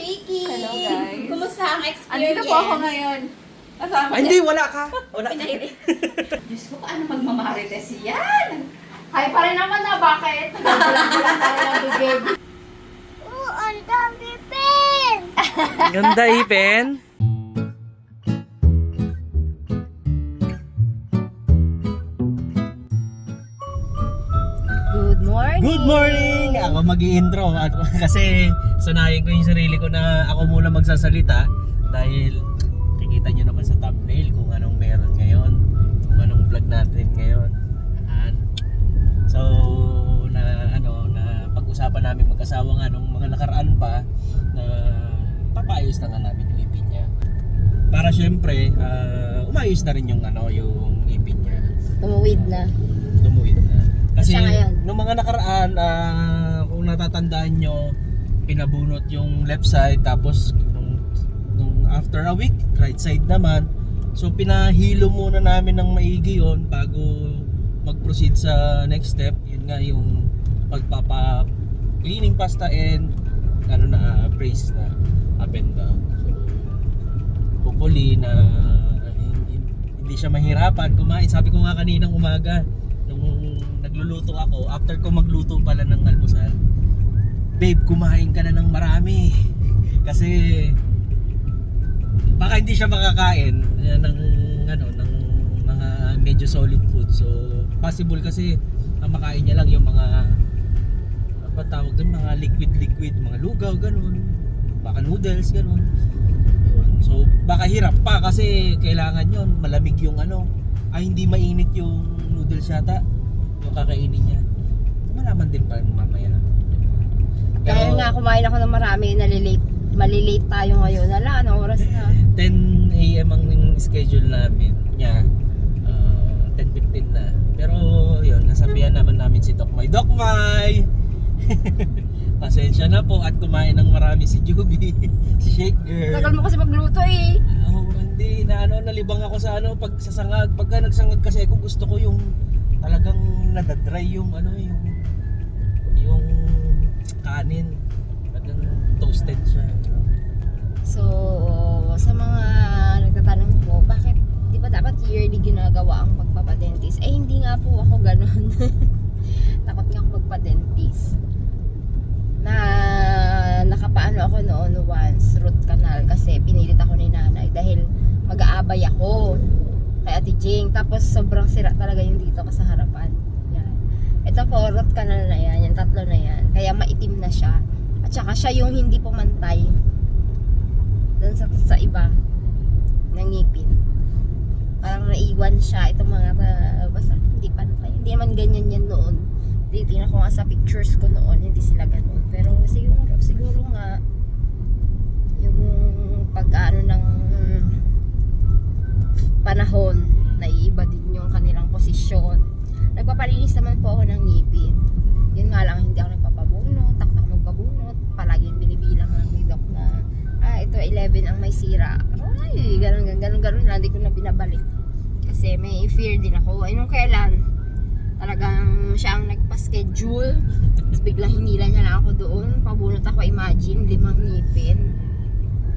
Shaky! Hello, guys. Kumusta ang experience? Andito po ako ngayon. Kasama Ay, hindi, wala ka. Wala ka. Diyos ko, paano magmamarites yan? Kaya pa rin naman na bakit? Nagbulang-bulang tayo ng bibig. Oo, ang dami pen! Ganda, Ipen. Good morning! Good morning! Ako mag intro kasi sanayin ko yung sarili ko na ako muna magsasalita dahil kikita nyo naman sa thumbnail kung anong meron ngayon, kung anong vlog natin ngayon. Ayan. So, na ano, na pag-usapan namin mag-asawa nga nung mga nakaraan pa na papayos na nga namin yung ipin niya. Para syempre, ah, umayos na rin yung ano, yung ipin niya Tumuwid na. tumuwid na. Kasi nung mga nakaraan, ah, kung natatandaan nyo, pinabunot yung left side tapos nung, nung after a week, right side naman. So pinahilo muna namin ng maigi yon bago mag-proceed sa next step. Yun nga yung pagpapa cleaning pasta and ano na brace na up and down. So, hopefully na hindi siya mahirapan kumain. Sabi ko nga kaninang umaga nung nagluluto ako, after ko magluto pala ng almusal, babe, kumain ka na ng marami. Kasi baka hindi siya makakain eh, ng ano ng mga medyo solid food. So possible kasi ang makain niya lang yung mga ano ba tawag doon, mga liquid liquid, mga lugaw ganun. Baka noodles ganun. Yun. So baka hirap pa kasi kailangan yon malamig yung ano ay hindi mainit yung noodles yata yung kakainin niya. Malaman din pa mamaya. Dahil nga kumain ako ng marami, nalilate. Malilate tayo ngayon. Ala, anong oras na? 10 a.m. ang schedule namin niya. Ah, 10.15 na. Pero yun, nasabihan naman namin si Dokmay. Dokmay! Pasensya na po at kumain ng marami si Juby, si Shake Girl. Tagal mo kasi magluto eh. Oo, hindi na ano, nalibang ako sa ano, pag sa sangag. Pagka nagsangag kasi ako, gusto ko yung talagang nadadry yung ano, yung kanin. Talagang toasted siya. So, sa mga nagtatanong po, bakit di ba dapat yearly ginagawa ang pagpapadentist? Eh, hindi nga po ako ganun. Takot nga ako magpa-dentist. Na nakapaano ako noon once, root canal, kasi pinilit ako ni nanay dahil mag-aabay ako kay Ate Jing. Tapos sobrang sira talaga yung dito ka sa harapan. Ito po, root canal na yan, yung tatlo na yan. Kaya maitim na siya. At saka siya yung hindi pumantay dun sa, sa iba ng ngipin. Parang naiwan siya. Itong mga uh, basta hindi pantay. Hindi naman ganyan yan noon. Titingnan ko nga sa pictures ko noon, hindi sila ganun. Pero siguro, siguro nga yung pag ano ng panahon, naiiba din yung kanilang posisyon. Nagpapalinis naman po ako ng ngipin. Yun nga lang, hindi ako nagpapabunot, takot ako magpabunot. Palaging binibilang lang ni Doc na, ah, ito 11 ang may sira. Ay, ganun, ganun, ganun, ganun lang, hindi ko na binabalik. Kasi may fear din ako. Ay, nung kailan, talagang siya ang nagpa-schedule. Tapos biglang hinila niya lang ako doon. Pabunot ako, imagine, limang ngipin.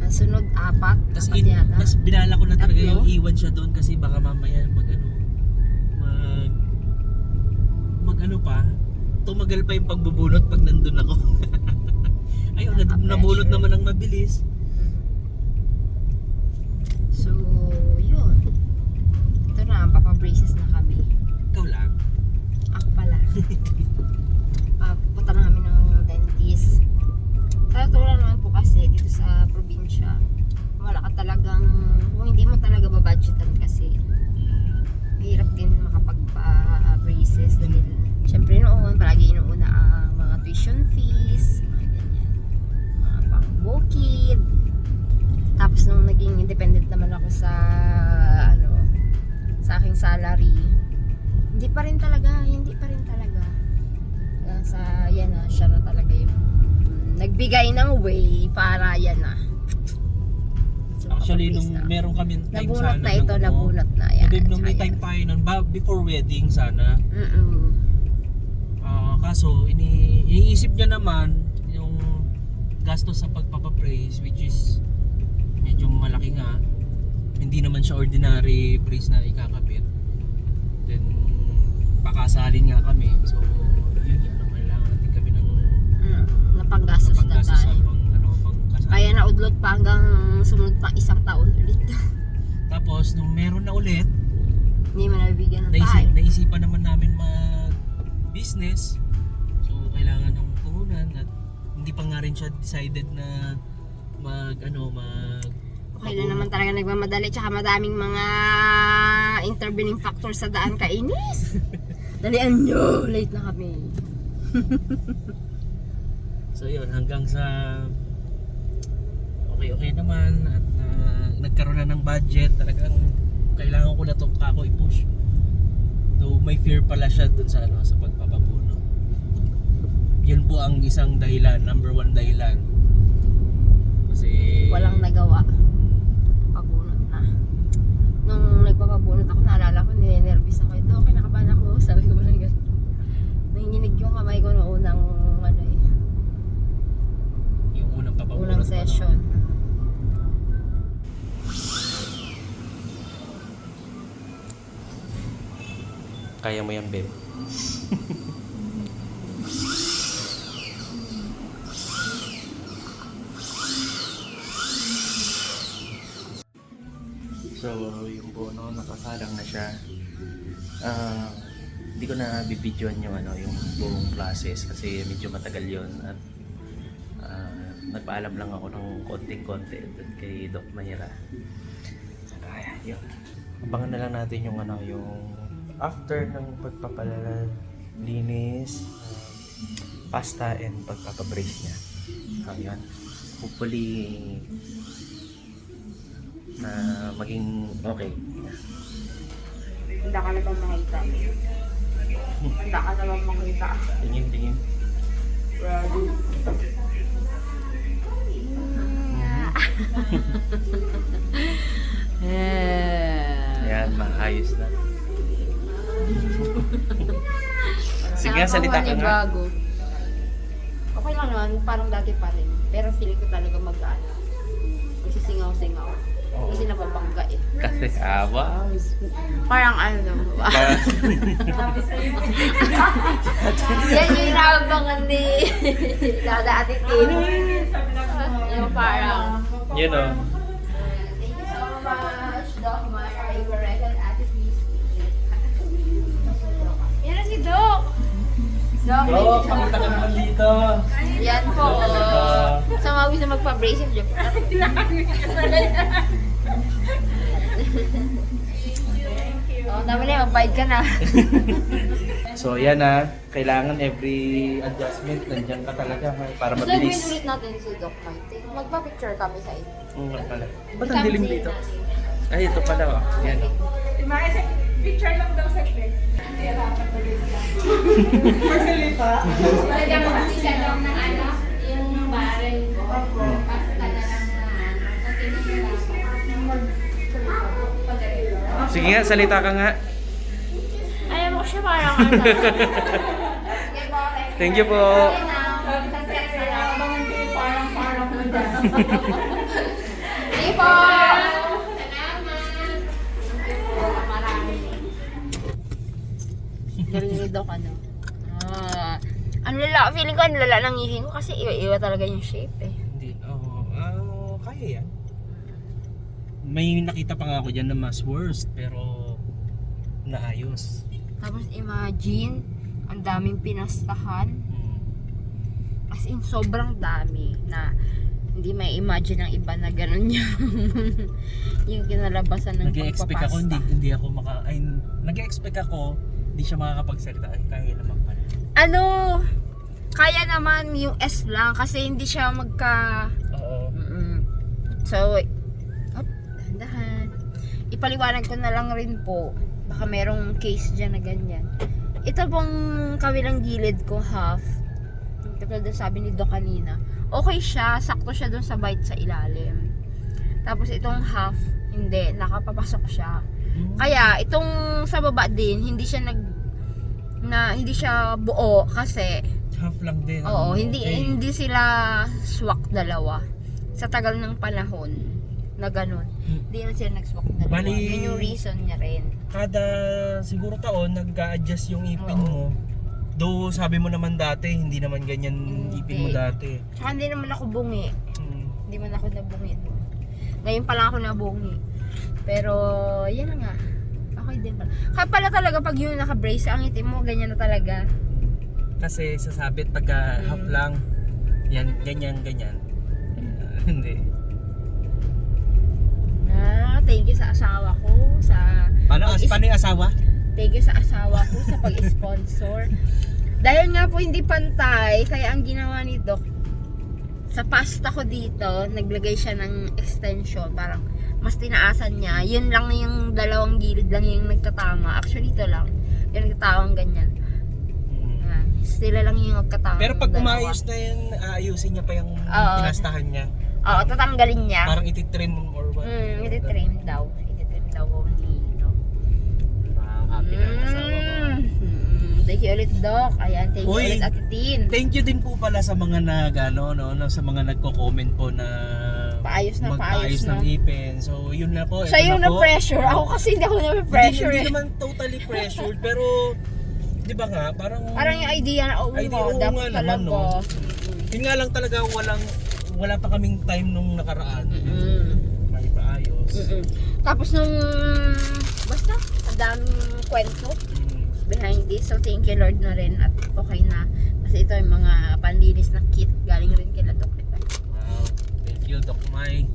Ang sunod, apat. Tapos in, yata. binala ko na talaga Tatlo? yung iwan siya doon kasi baka mamaya mag ano pa tumagal pa yung pagbubunot pag nandun ako. Ayun, na, nabunot naman ng mabilis. So, yun. Ito na, papabraces na kami. Ikaw lang. Ako pala. Papunta na kami ng dentist. Sa totoo lang naman po kasi dito sa probinsya, wala ka talagang, kung hindi meron kami time Nabunot sana. na ito, nung ano, nabunot na yan. Babe, nung may time tayo nun, ba, before wedding sana. Mm-mm. Ah, kaso, ini, iniisip niya naman yung gastos sa pagpapapraise which is medyo malaki nga. Hindi naman siya ordinary praise na ikakapit. Then pakasalin nga kami. So yun yan, ang kailangan natin kami ng Mm, napanggastos na tayo. pang, ano, pangkasal. Kaya naudlot pa hanggang sumunod pa isang taon ulit. Tapos nung meron na ulit, Hindi mo nabibigyan ng naisip, tayo. naisipan naman namin mag business. So kailangan ng puhunan at hindi pa nga rin siya decided na mag ano mag Okay na naman talaga nagmamadali tsaka madaming mga intervening factors sa daan kainis. Dalian nyo! Late na kami. So yun, hanggang sa okay-okay naman at ah, nagkaroon na ng budget, talagang kailangan ko na to kako i-push. Though may fear pala siya dun sa ano sa pagpapapuno. Yun po ang isang dahilan, number one dahilan. Kasi Walang nagawa. Pabunot na. Nung nagpapabunot ako, naalala ko, ninenervous ako. Ito, okay, nakabahan ako. Sabi ko lang ganun. Nanginginig yung kamay ko noong unang, ano eh, yung unang papapuno. unang session. Kaya mo yan, babe. so, yung bono, nakasalang na siya. Ah, hindi ko na bibidyoan yung ano, yung buong process kasi medyo matagal yon at ah, nagpaalam lang ako ng konting-konti kay Doc Mayra. Kaya, yun. Abangan na lang natin yung ano, yung after ng pagpapalinis, uh, pasta and pagpapabrace niya. Ayan. Hopefully, na maging okay. Handa ka na bang makita? Handa ka na bang makita? Tingin, tingin. Ready? Yeah. Ayan, maayos na. Sige nga, salita ka nga. Bago. Okay lang naman, parang dati pa rin. Pero feeling ko talaga mag-ano. Kasi singaw-singaw. Oo. Kasi napapangga eh. Kasi, ah, wow. Parang ano naman ba? Parang- Yan yung inaabangan ni Dada Ate Tin. Yung parang, Yun o. Bro, pakita ka naman dito. yan po. Sa mga gusto magpa-braces, joke. Oh, dami na, magbayad ka na. So, yan na. Kailangan every adjustment, nandiyan ka talaga ha, para So, gawin mabilis. ulit natin si Doc Mike. Magpa-picture kami sa inyo. Oo nga pala. Ba't ang dilim dito? Ay, ito pala oh. Yan oh. Picture lang daw sa clip. Talagang mag-isa lang ng ano, yung barrel ko. Pasta na lang na ano. Kasi Sige nga, salita ka nga. Ayaw mo ko siya parang ano. Thank you po. Dyan. Sige po! Galing ni Doc ano. Ah, ang lala, feeling ko ang lala ng ngihing ko kasi iwa-iwa talaga yung shape eh. Hindi, oo. ah, kaya yan. May nakita pa nga ako dyan na mas worst, pero naayos. Tapos imagine, ang daming pinastahan. Hmm. As in, sobrang dami na hindi may imagine ng iba na ganun yung yung kinalabasan ng Nag-expect ako, hindi, pagpapasta. hindi ako maka... Ay, nag-expect ako, hindi siya makakapagsalita. Ay, kaya naman pala. Ano, kaya naman yung S lang kasi hindi siya magka... Oo. Mm-mm. So, op, dahan Ipaliwanag ko na lang rin po. Baka merong case dyan na ganyan. Ito pong kabilang gilid ko, half. Katulad sabi ni Doc kanina. Okay siya, sakto siya dun sa bite sa ilalim. Tapos itong half, hindi, nakapapasok siya. Kaya itong sa baba din, hindi siya nag na hindi siya buo kasi Half lang din. oo, hindi Okay. hindi sila swak dalawa. Sa tagal ng panahon na ganun. Hindi na sila nag-swak dalawa. Bali- Yun yung reason niya rin. Kada siguro taon nag-a-adjust yung ipin Oo. mo. Though sabi mo naman dati, hindi naman ganyan Hindi. ipin mo dati. Tsaka hindi naman ako bungi. Hmm. Hindi man ako nabungi. Ngayon pa lang ako nabungi. Pero, yan nga. Okay din pala. Kaya pala talaga pag yung naka-brace, ang itim mo, ganyan na talaga. Kasi sasabit pagka Mm. half lang, yan, ganyan, ganyan. Ah, hindi. Ah, thank you sa asawa ko, sa Paano, as, paano yung asawa? thank you sa asawa ko sa pag-sponsor. Dahil nga po hindi pantay, kaya ang ginawa ni Doc, sa pasta ko dito, naglagay siya ng extension, parang mas tinaasan niya. Yun lang yung dalawang gilid lang yung nagtatama. Actually, ito lang. Yung nagtatawang ganyan. Hmm. Sila lang yung nagtatama. Pero pag umayos na yun, aayusin niya pa yung Oo. pinastahan niya. Oo, tatanggalin niya. Parang ititrim or what. Hmm, iti-trim daw. Iti-trim daw ni Doc. Wow, happy na yung asawa ko. Mm, thank you ulit, Doc. Ayan, thank you Uy. ulit, Ate Tin. Thank you din po pala sa mga nag, ano, no, no, sa mga nagko-comment po na Paayos na, magpaayos paayos na. ng ipin. So, yun na po. Siya yung na-pressure. Ako kasi hindi ako na-pressure. Hindi, eh. hindi naman totally pressured, pero, di ba nga, parang, Parang yung idea na, oh, Idea, oo dapat nga naman, talaga. no? yun nga lang talaga walang, wala pa kaming time nung nakaraan. Mm-mm. May paayos. Mm-mm. Tapos nung, basta, ang daming kwento Mm. behind this. So, thank you Lord na rin at okay na. Kasi ito yung mga panlinis na kit galing rin kila Doc. You, Doc Mai.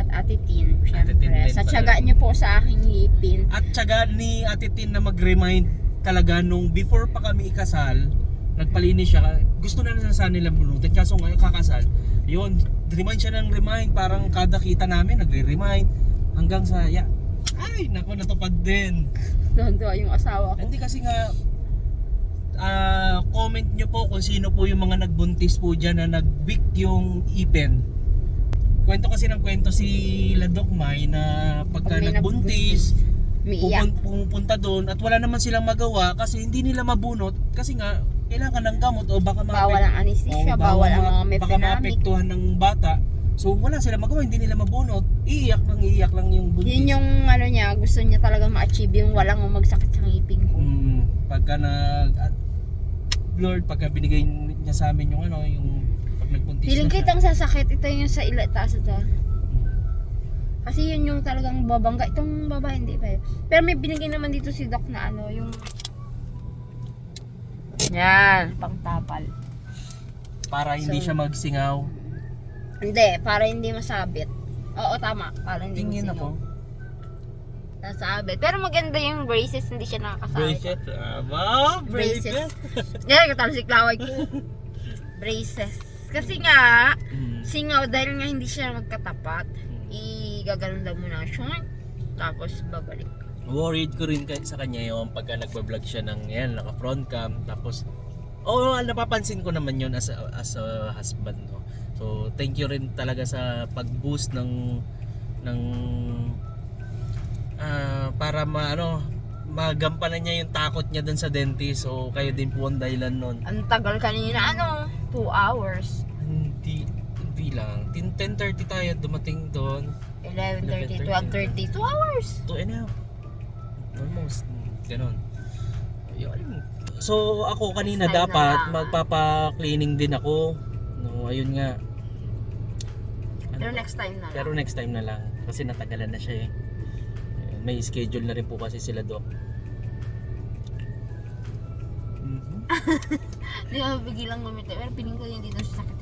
At Ate Tin, syempre. Tin din Sa tiyaga niyo po sa aking ngipin. At tsaga ni Ate Tin na mag-remind talaga nung before pa kami ikasal, nagpalinis siya. Gusto na na sana nilang bunutin. Kaso ngayon kakasal, yun, remind siya ng remind. Parang kada kita namin, nagre-remind. Hanggang sa, ya, ay, nako, natupad din. Doon yung asawa ko. Hindi kasi nga, ah, comment nyo po kung sino po yung mga nagbuntis po dyan na nag-weak yung ipin. Kwento kasi ng kwento si Ladok May na pagka Pag nagbuntis, pupun- pumupunta doon at wala naman silang magawa kasi hindi nila mabunot kasi nga kailangan ng gamot o baka Bawal ang anesthesia, o bawal ang ma- mga baka mefenamic. maapektuhan ng bata. So wala sila magawa, hindi nila mabunot. Iiyak lang, iiyak lang yung buntis. Yun yung ano niya, gusto niya talaga ma-achieve yung walang magsakit sa ngipin ko. Mm, pagka nag at Lord, pagka binigay niya sa amin yung ano, yung pag nagbuntis Feeling na siya. kitang sasakit, ito yung sa ila, taas ito. Kasi yun yung talagang babangga. Itong baba, hindi pa yun. Pero may binigay naman dito si Doc na ano, yung... Yan, pangtapal. Para hindi So, siya magsingaw. Hindi, para hindi masabit. Oo, tama. Para hindi Tingin masingaw. ako. Nasabit. Pero maganda yung braces, hindi siya nakakasabit. Bracelet. Ah, wow, Braces. bracelet. Yan, katalo si Klaway ko. Braces. Kasi nga, Mm. singaw dahil nga hindi siya magkatapat. Igaganon lang muna siya. Tapos babalik. Worried ko rin sa kanya yung pagka nagbablog siya ng yan, naka front cam. Tapos, oo, oh, napapansin ko naman yun as a, as a husband. No? So, thank you rin talaga sa pag-boost ng ng ah, para ma, ano, magampanan niya yung takot niya dun sa dentist. So, kayo din po ang dahilan nun. Ang tagal kanina, ano? 2 hours. Hindi, hindi lang. 10, 10.30 tayo dumating doon. 11.30, 12.30. 2 hours. Two and a half. Almost. Ganon. Yun. So ako kanina dapat na magpapa-cleaning din ako. No, ayun nga. Ano Pero ba? next time na lang. Pero next time na lang kasi natagalan na siya eh. May schedule na rin po kasi sila doc. Mhm. Hindi ako bigilang gumiti. Pero piling ko yung dito sa sakit.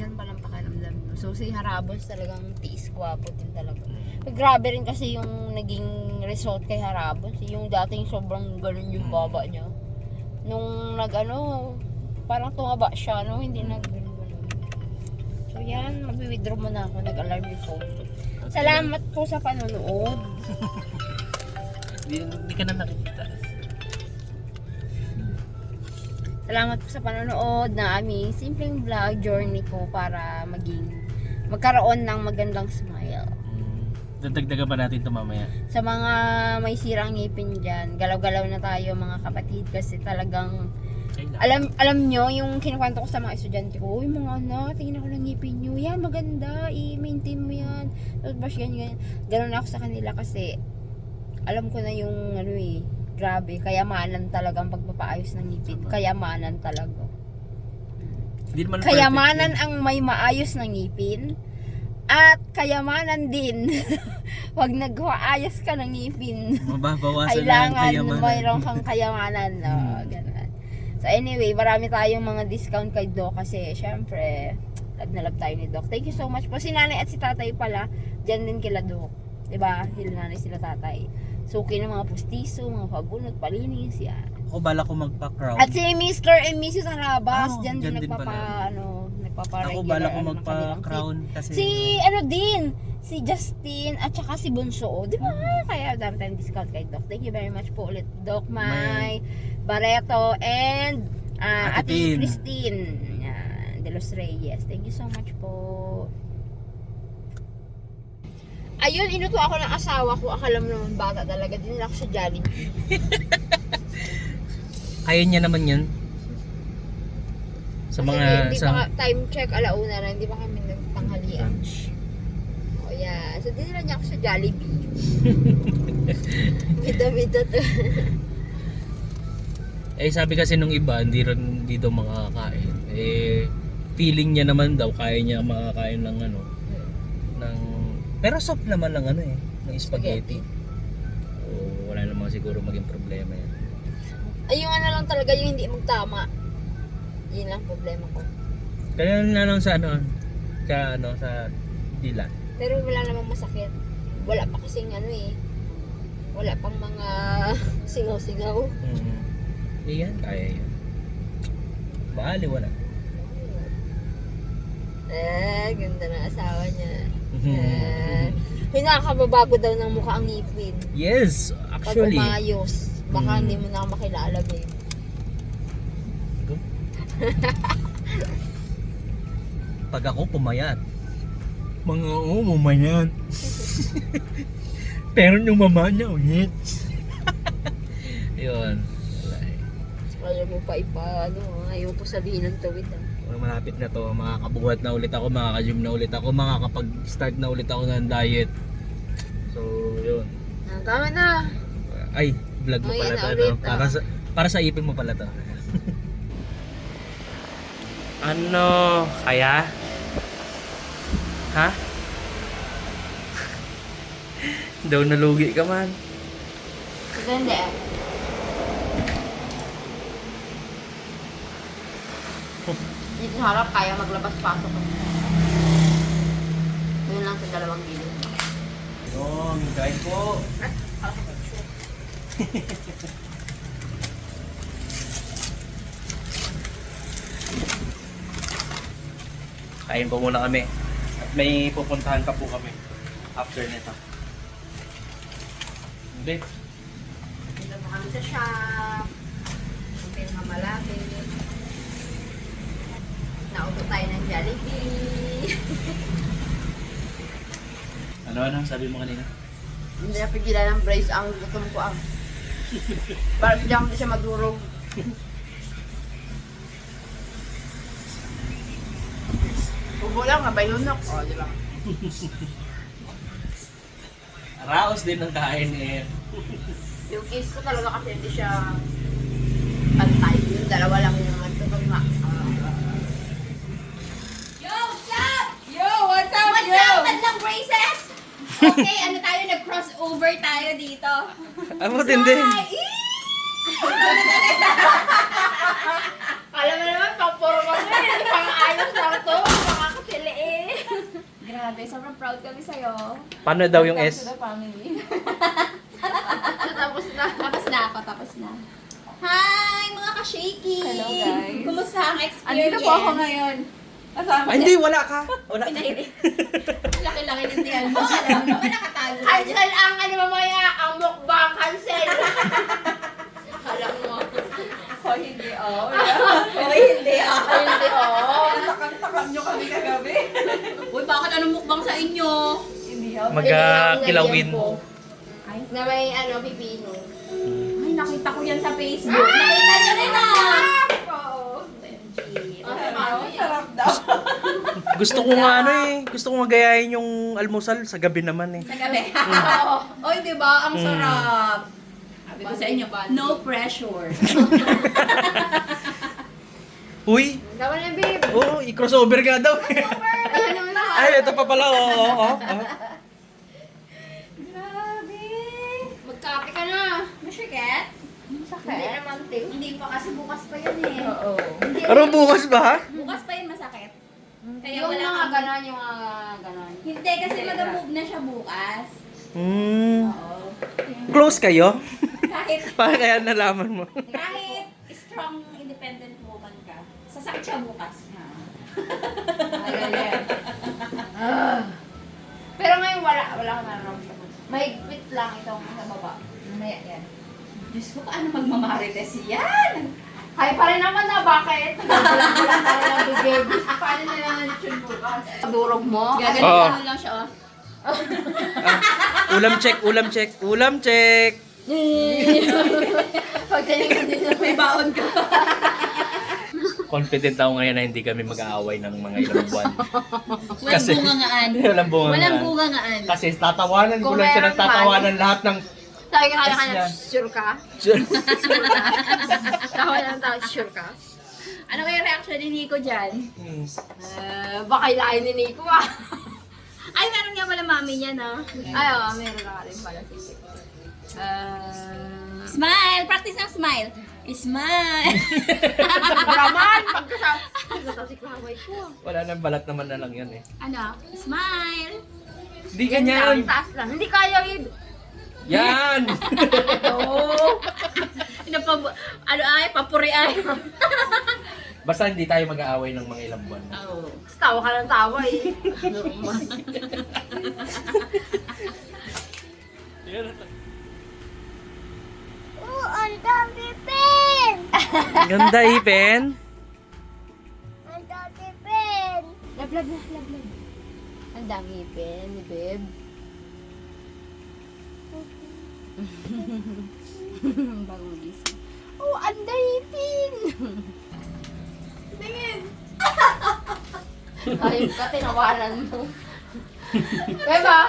Ganun pa lang pakiramdam. So si Harabos talagang tiis gwapo din talaga. Pero grabe rin kasi yung naging result kay Harabos. Yung dating sobrang ganun yung baba niya. Nung nag ano, parang tumaba siya, no? Hindi nag. So yan, mag-withdraw muna ako. Nag-alarm yung phone. Salamat po sa panonood. Hindi, hindi ka na nakikita. Salamat po sa panonood na aming simpleng vlog journey ko para maging magkaroon ng magandang smile. Mm. Dadagdagan pa natin ito mamaya. Sa mga may sirang ngipin dyan, galaw-galaw na tayo mga kapatid kasi talagang. Alam alam nyo, yung kinukwento ko sa mga estudyante ko, uy mga anak, tingin ako ng ngipin nyo, yan maganda, i-maintain mo yan, toothbrush yan, yan. Ganun ako sa kanila kasi alam ko na yung ano eh, grabe, kayamanan talaga ang pagpapaayos ng ngipin. Kayamanan talaga. Hindi naman Kayamanan ang may maayos na ngipin at kayamanan din wag nagwaayos ka ng ngipin. Mababawasan na ang Kailangan kayamanan. mayroon kang kayamanan. No? Hmm. So anyway, marami tayong mga discount kay Doc kasi syempre, love na love tayo ni Doc. Thank you so much po. Si nanay at si tatay pala, dyan din kila Doc. 'Di ba? Sila nanay sila tatay. Suki ng mga pustiso, mga pabunot, palinis, yan. Ako bala ko magpa-crown. At si Mr. and Mrs. Harabas, Oh, dyan din dyan din nagpapa, pala. ano, nagpapa-regular. Ako bala ko magpa-crown kasi Si, ano din, si Justin at saka si Bunso. Di ba? Kaya dami tayong discount kay Doc. Thank you very much po ulit, Doc May, Barreto, and uh, Ate Ate Tin. Christine yan, De Los Reyes. Thank you so much po. Ayun, inuto ako ng asawa ko. Akala mo naman bata talaga. Dinala ko sa Jollibee. kaya niya naman yun. Sa Kasi mga hindi sa pa ka- time check alauna na, hindi pa kami nagtanghalian. Oh yeah. So dinala niya ako sa Jollibee. Bida-bida to. eh sabi kasi nung iba hindi rin dito makakain. Eh feeling niya naman daw kaya niya makakain ng ano ng pero soft naman lang ano eh ng spaghetti. O wala namang siguro maging problema yan. Ay, yung ano lang talaga, yung hindi magtama. Yun lang problema ko. Kaya na lang sa ano sa ano sa dila. Pero wala namang masakit. Wala pa kasing ano eh. Wala pang mga singaw-singaw. Mm. Iyan, kaya yan. Bali, wala. Eh, ganda ng asawa niya. Eh, pinakababago daw ng mukha ang ngipin. yes, Pag actually. umayos, baka Mm. hindi mo na makilala, babe. Pag ako pumayat. Mga oo, pumayat. Pero nung mama niya, ulit. Yun. Ayaw mo pa ipa, ano, ayaw po sabihin ng tuwid. Ah. Well, malapit na to, makakabuhat na ulit ako, makaka-gym na ulit ako, makakapag-start na ulit ako ng diet. So, yun. Ah, tama na. Ay, vlog mo pala to. na Ano? ulit, Para, ah. sa, para sa ipin mo pala to. ano? Kaya? Ha? Daw nalugi ka man. Ganda sa harap, kaya maglabas-pasok. Yun lang sa dalawang gilid. Yun, kain po. Kain po muna kami. At may pupuntahan pa po kami after nito. Hindi. Dito po kami sa shop. Tayo ng Jollibee. Ano ano sabi mo kanina? Hindi na pigilan ng brace ang gutom ko ang. Para siya hindi siya madurog. Ubo lang, mabay lunok. O, di ba? Raos din ang kain eh. Yung case ko talaga kasi hindi siya pantay. Yung dalawa lang yung naman ito pag ma... Yo, what's up? Yo, what's up, What's yo? Braces? Okay, ano tayo, nag-crossover tayo dito. Ang matindi. Alam mo naman, pang-puro kami. Pang-ayos lang to. Makakasili eh. Grabe, sobrang proud kami sa'yo. Paano daw yung Welcome S? to the family. Tapos na. tapos na ako, tapos na. Hi, mga ka-shaky! Hello, guys. Kumusta ang experience? Andito po ako ngayon. Kasama Ay, hindi, wala ka. Wala ka. Laki-laki ng tiyan mo. Alam mo nakatago. Cancel ang ano mamaya, ang mukbang cancel. Akala mo. Ako hindi, oh. Okay, hindi ah. Ay, hindi oh. Takam-takam nyo kami kagabi. Uy, bakit anong mukbang sa inyo? hindi magkakilawin. Ay, na may ano, pipino. Ay, nakita ko yan sa Facebook. Nakita niyo rin ah! Oo. Gusto ko nga ano eh, gusto ko nga gayahin yung almusal sa gabi naman eh. Sa gabi. Oo. Oy, di ba? Ang Mm. sarap. Sabi ko sa inyo, no pressure. Uy, Dawa na, babe. oh, i-crossover nga daw. Ayun naman na. Ay, ito pa pala, oo, oo, oo. Grabe. Magkape ka na. Masakit? Hindi naman, te. Hindi pa kasi bukas pa yun eh. Oo. Hindi, Ano bukas ba? Bukas pa yun masakit. Kaya Yung wala mga kang... ganon, yung mga ganon. Hindi, kasi mag-move na siya bukas. Hmm. Oo. Close kayo? Kahit, Para kaya nalaman mo. kahit strong independent woman ka, sasakit siya bukas. Ayan. Ah. Pero ngayon wala, wala akong nararamdaman. Mahigpit lang itong sa baba. Mamaya yan. Diyos ko, paano magmamarites yan? Kaya pa rin naman na, bakit? Wala bibig. Paano na lang ang tune bukas? Durog mo? Gaganito Oo. ano lang siya, oh. Ulam check, ulam check, ulam check. Pag tinignan din May baon ka. Confident ako ngayon na hindi kami mag-aaway ng mga ilang buwan. Walang Kasi- bungangaan. Walang bunga Walang nga. bungangaan. Kasi tatawanan ko Kung lang siya ng tatawanan lahat ng... Sabi ka kanya Yes, kanya, sure ka? Tawa lang tayo, sure ka? Ano kaya reaction ni Nico dyan? Hmm. Uh, baka ilahin ni Nico ah. Ay, meron nga pala mami niya, no? Ay, oo, meron na rin pala. Sige. Uh, Smile! Practice ng smile. Smile! Raman! Pagkasama. Pagkasama ko. Wala nang balat naman na lang yan eh. ano? Smile! Hindi ganyan! taas lang. Hindi kaya yun. Yan! Oo! ano pa, ano ay, papuri ay. Basta hindi tayo mag-aaway ng mga ilang buwan. Oo. Tawa ka ng tawa eh. Oh, ang dami pen! Ganda ipin. Ang dami pen! Laglag na, laglag. Ang dami pen ni Beb. Bagong gising. Oh, ang dami pen! Tingin! Ayun ka, tinawanan mo. Diba?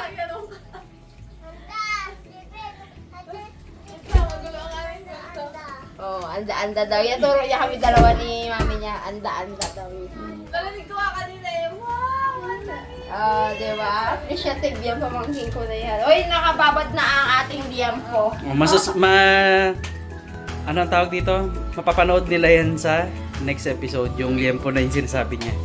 Oh, anda-anda daw. Yan, turo niya kami dalawa ni mami niya. Anda-anda daw. Narinig ko kanina eh. Ah, di ba? Appreciative yan pamangkin ko na yan. Uy, nakababad na ang ating liampo. Masus ma ano ang tawag dito? Mapapanood nila yan sa next episode, yung liempo na yung sinasabi niya.